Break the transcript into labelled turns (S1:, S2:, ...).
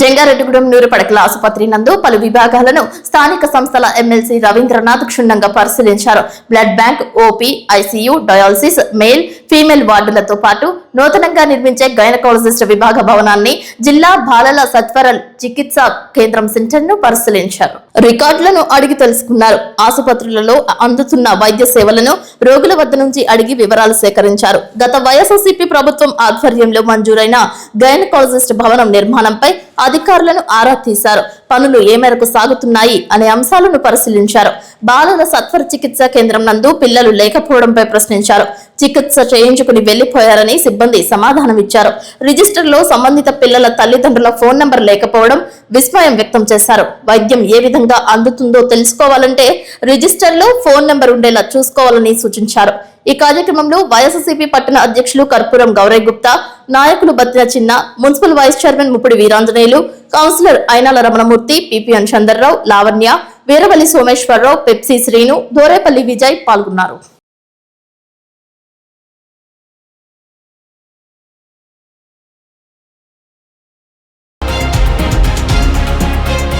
S1: జంగారెడ్డిగూడెం నూరుపడకల ఆసుపత్రి నందు పలు విభాగాలను స్థానిక సంస్థల ఎమ్మెల్సీ రవీంద్రనాథ్ క్షుణ్ణంగా పరిశీలించారు. Blood bank OP ICU dialysis male female వార్డులతో పాటు నూతనంగా నిర్మించే గైనకాలజిస్ట్ విభాగ భవనాన్ని జిల్లా బాలల సత్వర చికిత్సా కేంద్రం సెంటర్ను పరిశీలించారు. రికార్డులను అడిగి తెలుసుకున్నారు. ఆసుపత్రులలో అందుతున్న వైద్య సేవలను రోగుల వద్ద నుంచి అడిగి వివరాలు సేకరించారు. గత వైఎస్ఆర్సీపీ ప్రభుత్వం ఆధ్వర్యంలో మంజూరైన గైనకాలజిస్ట్ భవనం నిర్మాణంపై అధికారులను ఆరా తీశారు. పనులు ఏ మేరకు సాగుతున్నాయి అనే అంశాలను పరిశీలించారు. బాలల సత్వర చికిత్సా కేంద్రం నందు పిల్లలు లేకపోవడంపై ప్రశ్నించారు. చికిత్స చేయించుకుని వెళ్ళిపోయారని సిబ్బంది సమాధానమిచ్చారు. రిజిస్టర్లో సంబంధిత పిల్లల తల్లిదండ్రుల ఫోన్ నంబర్ లేకపోవడం విస్మయం వ్యక్తం చేశారు. వైద్యం ఏ విధంగా అందుతుందో తెలుసుకోవాలంటే రిజిస్టర్లో ఫోన్ నంబర్ ఉండేలా చూసుకోవాలని సూచించారు. ఈ కార్యక్రమంలో వైఎస్సీపీ పట్టణ అధ్యక్షులు కర్పూరం గౌరయ్ గుప్తా నాయకులు Battina Chinna municipal vice chairman Muppudi Veeranjaneyulu councillor Ayinala Ramanamurthy PPN Chandarrao Lavanya Veeravalli Someswararao Pepsi Srinu Dorepalli Vijay పాల్గొన్నారు.